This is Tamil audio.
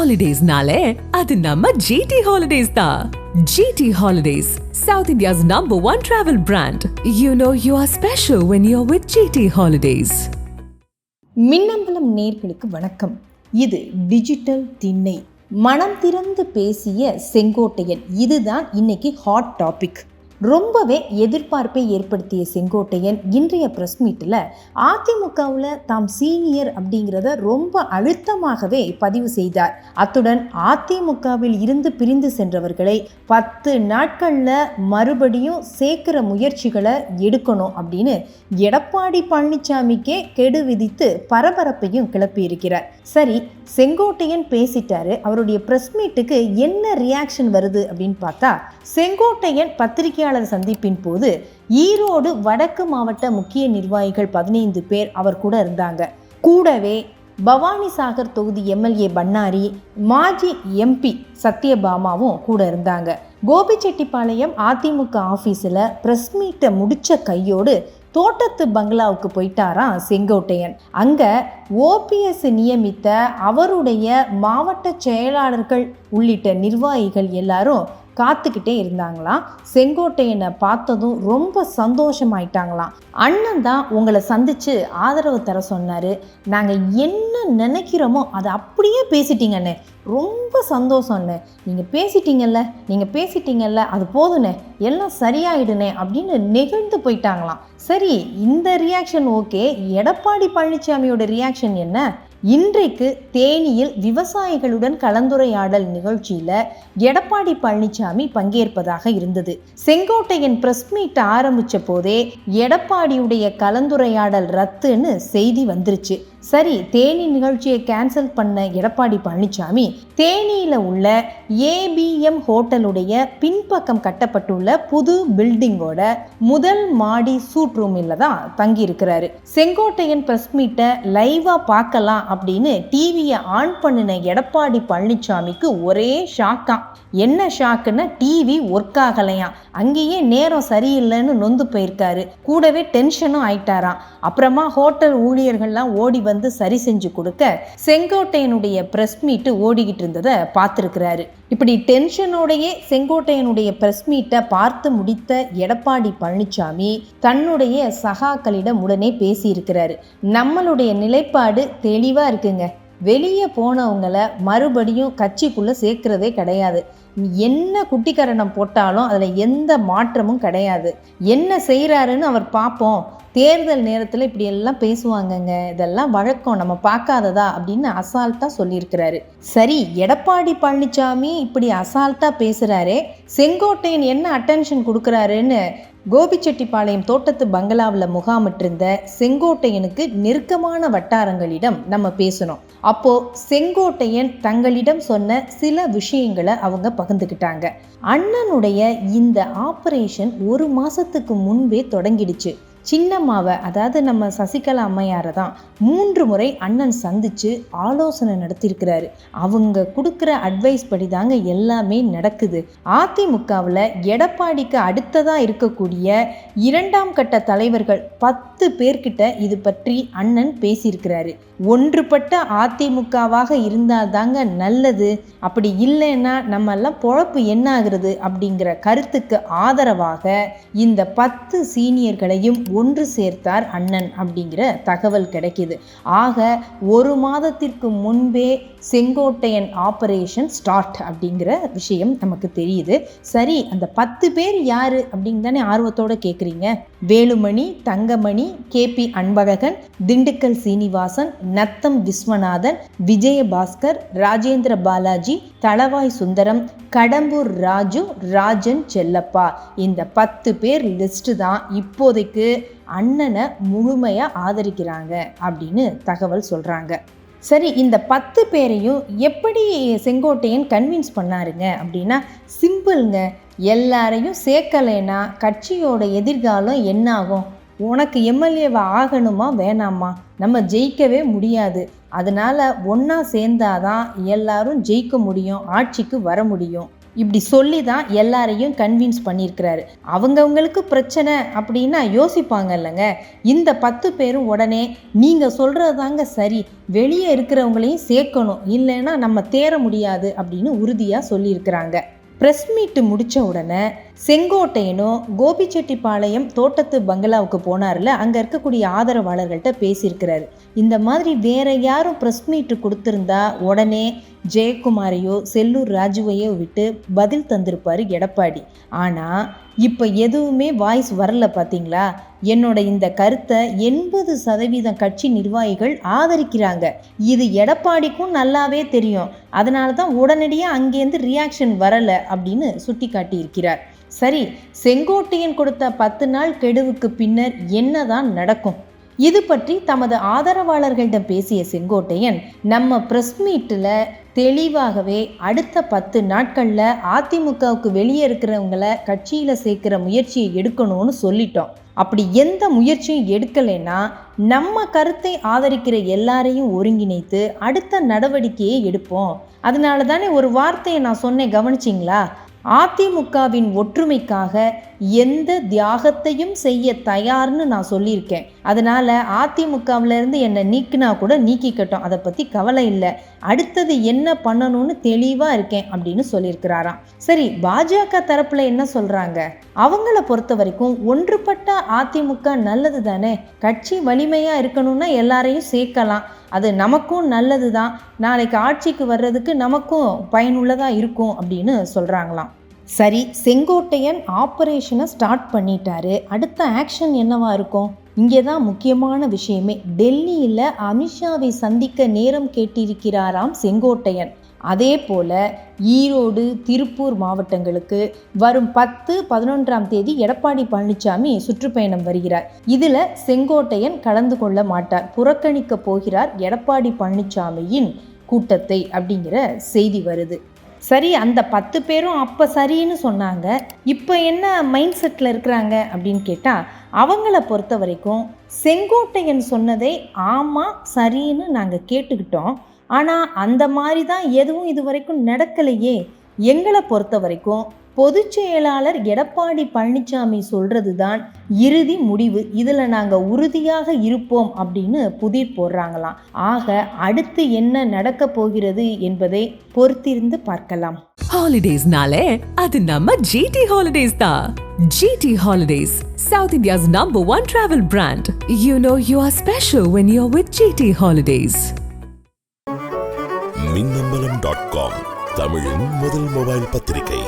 ஹாலிடேஸ்னாலே அது நம்ம ஜிடி ஹாலிடேஸ் தான் GT holidays south India's number one travel brand you know you are special when you are with GT holidays Minnambalam நேர்களுக்கு வணக்கம். இது டிஜிட்டல் திண்ணை. மனம் திறந்து பேசிய செங்கோட்டையன். இதுதான் இன்னைக்கு ஹாட் டாபிக் ரொம்பவே எதிர்பார்ப்பை ஏற்படுத்திய செங்கோட்டையன் இன்றைய ப்ரெஸ் மீட்டில் அதிமுகவில் தாம் சீனியர் அப்படிங்கிறத ரொம்ப அழுத்தமாகவே பதிவு செய்தார். அத்துடன் அதிமுகவில் இருந்து பிரிந்து சென்றவர்களை பத்து நாட்களில் மறுபடியும் சேர்க்கிற முயற்சிகளை எடுக்கணும் அப்படின்னு எடப்பாடி பழனிசாமிக்கே கெடு விதித்து பரபரப்பையும் கிளப்பியிருக்கிறார். சரி செங்கோட்டையன் பேசிட்டாரு அவருடைய ப்ரெஸ் மீட்டுக்கு என்ன ரியாக்ஷன் வருது அப்படின்னு பார்த்தா செங்கோட்டையன் பத்திரிகையாளர் சந்திப்பின் போது ஈரோடு வடக்கு மாவட்ட முக்கிய நிர்வாகிகள் பதினைந்து பேர் அவர் கூட இருந்தாங்க. கூடவே பவானிசாகர் தொகுதி எம்எல்ஏ பண்ணாரி மாஜி எம்பி சத்யபாமாவும் கூட இருந்தாங்க. கோபிச்செட்டிப்பாளையம் அதிமுக ஆஃபீஸில் ப்ரெஸ் மீட்டை முடித்த கையோடு தோட்டத்து பங்களாவுக்கு போயிட்டாராம் செங்கோட்டையன். அங்கே ஓபிஎஸ் நியமித்த அவருடைய மாவட்ட செயலாளர்கள் உள்ளிட்ட நிர்வாகிகள் எல்லாரும் காத்துக்கிட்டே இருந்தாங்களாம். செங்கோட்டையனை பார்த்ததும் ரொம்ப சந்தோஷமாயிட்டாங்களாம். அண்ணன் தான் உங்களை சந்தித்து ஆதரவு தர சொன்னார். நாங்கள் என்ன நினைக்கிறோமோ அதை அப்படியே பேசிட்டீங்கண்ணே ரொம்ப சந்தோஷம்ண்ணே நீங்கள் பேசிட்டீங்கல்ல நீங்கள் பேசிட்டீங்கல்ல அது போதுண்ணே எல்லாம் சரியாயிடுனே அப்படின்னு நெகிழ்ந்து போயிட்டாங்களாம். சரி இந்த ரியாக்ஷன் ஓகே. எடப்பாடி பழனிசாமியோட ரியாக்ஷன் என்ன? இன்றைக்கு தேனியில் விவசாயிகளுடன் கலந்துரையாடல் நிகழ்ச்சியில் எடப்பாடி பழனிசாமி பங்கேற்பதாக இருந்தது. செங்கோட்டையன் பிரஸ் மீட் ஆரம்பித்த போதே எடப்பாடியுடைய கலந்துரையாடல் ரத்துன்னு செய்தி வந்துருச்சு. சரி தேனி நிகழ்ச்சியை கேன்சல் பண்ண எடப்பாடி பழனிசாமி தேனியில் உள்ள ஏபிஎம் ஹோட்டலுடைய பின்பக்கம் கட்டப்பட்டுள்ள புது பில்டிங்கோட முதல் மாடி சூட் ரூமில் தான் தங்கியிருக்கிறாரு. செங்கோட்டையன் ப்ரெஸ் மீட்டை லைவாக பார்க்கலாம் அப்படின்னு டிவியை ஆன் பண்ணின எடப்பாடி பழனிசாமிக்கு ஒரே ஷாக்காம் என்ன ஷாக்குன்னா டிவி ஒர்க் ஆகலையாம் அங்கேயே நேரம் சரியில்லைன்னு நொந்து போயிருக்காரு. கூடவே டென்ஷனும் ஆயிட்டாராம். அப்புறமா ஹோட்டல் ஊழியர்கள்லாம் ஓடி வந்து சரி செஞ்சு கொடுக்க செங்கோட்டையனுடைய ப்ரெஸ் மீட்டு ஓடிக்கிட்டு இருந்ததை பார்த்துருக்கிறாரு. இப்படி டென்ஷனோடையே செங்கோட்டையனுடைய ப்ரெஸ் மீட்டை பார்த்து முடித்த எடப்பாடி பழனிசாமி தன்னுடைய சகாக்களிடம் உடனே பேசியிருக்கிறாரு. நம்மளுடைய நிலைப்பாடு தெளிவாக இருக்குங்க. வெளியே போனவங்களை மறுபடியும் கட்சிக்குள்ளே சேர்க்கிறதே கிடையாது. என்ன குட்டிக்கரணம் போட்டாலும் அதில் எந்த மாற்றமும் கிடையாது. என்ன செய்கிறாருன்னு அவர் பார்ப்போம். தேர்தல் நேரத்தில் இப்படி எல்லாம் பேசுவாங்கங்க. இதெல்லாம் வழக்கம். நம்ம பார்க்காததா? அப்படின்னு அசால்ட்டாக சொல்லியிருக்கிறாரு. சரி எடப்பாடி பழனிசாமி இப்படி அசால்ட்டாக பேசுகிறாரே செங்கோட்டையன் என்ன அட்டென்ஷன் கொடுக்குறாருன்னு கோபிச்செட்டிப்பாளையம் தோட்டத்து பங்களாவில் முகாமிட்டிருந்த செங்கோட்டையனுக்கு நெருக்கமான வட்டாரங்களிடம் நம்ம பேசணும். அப்போ செங்கோட்டையன் தங்களிடம் சொன்ன சில விஷயங்களை அவங்க பகிர்ந்துக்கிட்டாங்க. அண்ணனுடைய இந்த ஆபரேஷன் ஒரு மாசத்துக்கு முன்பே தொடங்கிடுச்சு. சின்னம்மாவை அதாவது நம்ம சசிகலா அம்மையாரை தான் மூன்று முறை அண்ணன் சந்தித்து ஆலோசனை நடத்தியிருக்கிறாரு. அவங்க கொடுக்குற அட்வைஸ் படி தாங்க எல்லாமே நடக்குது. அதிமுகவில் எடப்பாடிக்கு அடுத்ததாக இருக்கக்கூடிய இரண்டாம் கட்ட தலைவர்கள் பத்து பேர்கிட்ட இது பற்றி அண்ணன் பேசியிருக்கிறாரு. ஒன்றுபட்ட அதிமுகவாக இருந்தால் தாங்க நல்லது. அப்படி இல்லைன்னா நம்மெல்லாம் பொழப்பு என்ன ஆகுறது அப்படிங்கிற கருத்துக்கு ஆதரவாக இந்த பத்து சீனியர்களையும் ஒன்று சேர்த்தார் அண்ணன் அப்படிங்கிற தகவல் கிடைக்கிது. ஆக ஒரு மாதத்திற்கு முன்பே செங்கோட்டையன் ஆபரேஷன் ஸ்டார்ட் அப்படிங்கிற விஷயம் நமக்கு தெரியுது. சரி அந்த பத்து பேர் யாரு அப்படின்னு தானே ஆர்வத்தோட கேட்குறீங்க வேலுமணி தங்கமணி கே பி அன்பழகன் திண்டுக்கல் சீனிவாசன் நத்தம் விஸ்வநாதன் விஜயபாஸ்கர் ராஜேந்திர பாலாஜி தளவாய் சுந்தரம் கடம்பூர் ராஜு ராஜன் செல்லப்பா. இந்த பத்து பேர் லிஸ்ட்டு தான் இப்போதைக்கு அண்ணனை முழுமையாக ஆதரிக்கிறாங்க அப்படின்னு தகவல் சொல்கிறாங்க சரி இந்த பத்து பேரையும் எப்படி செங்கோட்டையன் கன்வின்ஸ் பண்ணாருங்க அப்படின்னா சிம்பிள்ங்க. எல்லாரையும் சேர்க்கலைன்னா கட்சியோட எதிர்காலம் என்னாகும்? உனக்கு எம்எல்ஏவை ஆகணுமா வேணாமா? நம்ம ஜெயிக்கவே முடியாது. அதனால் ஒன்றா சேர்ந்தாதான் எல்லாரும் ஜெயிக்க முடியும் ஆட்சிக்கு வர முடியும். இப்படி சொல்லி தான் எல்லாரையும் கன்வின்ஸ் பண்ணியிருக்கிறாரு. அவங்கவுங்களுக்கு பிரச்சனை அப்படின்னா யோசிப்பாங்க இல்லைங்க இந்த பத்து பேரும் உடனே நீங்கள் சொல்கிறது தாங்க சரி வெளியே இருக்கிறவங்களையும் சேர்க்கணும் இல்லைன்னா நம்ம தேர முடியாது அப்படின்னு உறுதியாக சொல்லியிருக்கிறாங்க. ப்ரெஸ் மீட்டு முடித்த உடனே செங்கோட்டையனும் கோபிச்செட்டிப்பாளையம் தோட்டத்து பங்களாவுக்கு போனார்ல அங்கே இருக்கக்கூடிய ஆதரவாளர்கள்ட்ட பேசியிருக்கிறாரு. இந்த மாதிரி வேற யாரும் ப்ரெஸ் மீட்டு கொடுத்துருந்தா உடனே ஜெயக்குமாரையோ செல்லூர் ராஜுவையோ விட்டு பதில் தந்திருப்பார் எடப்பாடி. ஆனால் இப்போ எதுவுமே வாய்ஸ் வரல பார்த்தீங்களா என்னோட இந்த கருத்தை எண்பது சதவீதம் கட்சி நிர்வாகிகள் ஆதரிக்கிறாங்க. இது எடப்பாடிக்கும் நல்லாவே தெரியும். அதனால தான் உடனடியாக அங்கேருந்து ரியாக்ஷன் வரலை அப்படின்னு சுட்டி காட்டியிருக்கிறார் சரி செங்கோட்டையன் கொடுத்த பத்து நாள் கெடுவுக்கு பின்னர் என்னதான் நடக்கும்? இது பற்றி தமது ஆதரவாளர்களிடம் பேசிய செங்கோட்டையன் நம்ம ப்ரெஸ் மீட்டில் தெளிவாகவே அடுத்த பத்து நாட்களில் அதிமுகவுக்கு வெளியே இருக்கிறவங்களை கட்சியில் சேர்க்கிற முயற்சியை எடுக்கணும்னு சொல்லிட்டோம். அப்படி எந்த முயற்சியும் எடுக்கலைன்னா நம்ம கருத்தை ஆதரிக்கிற எல்லாரையும் ஒருங்கிணைத்து அடுத்த நடவடிக்கையை எடுப்போம். அதனால தானே ஒரு வார்த்தையை நான் சொன்னேன் கவனிச்சிங்களா? அதிமுகவின் ஒற்றுமைக்காக எந்த தியாகத்தையும் செய்ய தயார்னு நான் சொல்லியிருக்கேன். அதனால் அதிமுகவில் இருந்து என்னை நீக்கினா கூட நீக்கிக்கட்டும். அதை பற்றி கவலை இல்லை. அடுத்தது என்ன பண்ணணும்னு தெளிவாக இருக்கேன் அப்படின்னு சொல்லியிருக்கிறாராம். சரி பாஜக தரப்பில் என்ன சொல்கிறாங்க அவங்கள பொறுத்த வரைக்கும் ஒன்றுபட்ட அதிமுக நல்லது தானே கட்சி வலிமையாக இருக்கணும்னா எல்லாரையும் சேர்க்கலாம். அது நமக்கும் நல்லது தான் நாளைக்கு ஆட்சிக்கு வர்றதுக்கு நமக்கும் பயனுள்ளதாக இருக்கும் அப்படின்னு சொல்கிறாங்களாம் சரி செங்கோட்டையன் ஆப்ரேஷனை ஸ்டார்ட் பண்ணிட்டாரு. அடுத்த ஆக்ஷன் என்னவா இருக்கும்? இங்கே தான் முக்கியமான விஷயமே. டெல்லியில் அமித்ஷாவை சந்திக்க நேரம் கேட்டிருக்கிறாராம் செங்கோட்டையன். அதே போல ஈரோடு திருப்பூர் மாவட்டங்களுக்கு வரும் பத்து பதினொன்றாம் தேதி எடப்பாடி பழனிசாமி சுற்றுப்பயணம் வருகிறார். இதில் செங்கோட்டையன் கலந்து கொள்ள மாட்டார். புறக்கணிக்க போகிறார் எடப்பாடி பழனிசாமியின் கூட்டத்தை அப்படிங்கிற செய்தி வருது. சரி அந்த பத்து பேரும் அப்போ சரின்னு சொன்னாங்க. இப்போ என்ன மைண்ட் செட்டில் இருக்கிறாங்க அப்படின்னு கேட்டால் அவங்கள பொறுத்த வரைக்கும் செங்கோட்டையன் சொன்னதை ஆமாம் சரின்னு நாங்கள் கேட்டுக்கிட்டோம். ஆனால் அந்த மாதிரி தான் எதுவும் இது வரைக்கும் நடக்கலையே. எங்களை பொறுத்த வரைக்கும் பொதுச் செயலாளர் எடப்பாடி பழனிசாமி சொல்றது தான் இறுதி முடிவு. இதில் நாங்கள் உறுதியாக இருப்போம் அப்படின்னு புதிர் போடுறாங்களாம். ஆக அடுத்து என்ன நடக்க போகிறது என்பதை பொறுத்திருந்து பார்க்கலாம். ஹாலிடேஸ்னாலே அது நம்ம ஜிடி ஹாலிடேஸ் தான் GT holidays south India's number one travel brand you know you are special when you are with GT holidays dot com தமிழின் முதல் மொபைல் பத்திரிகை.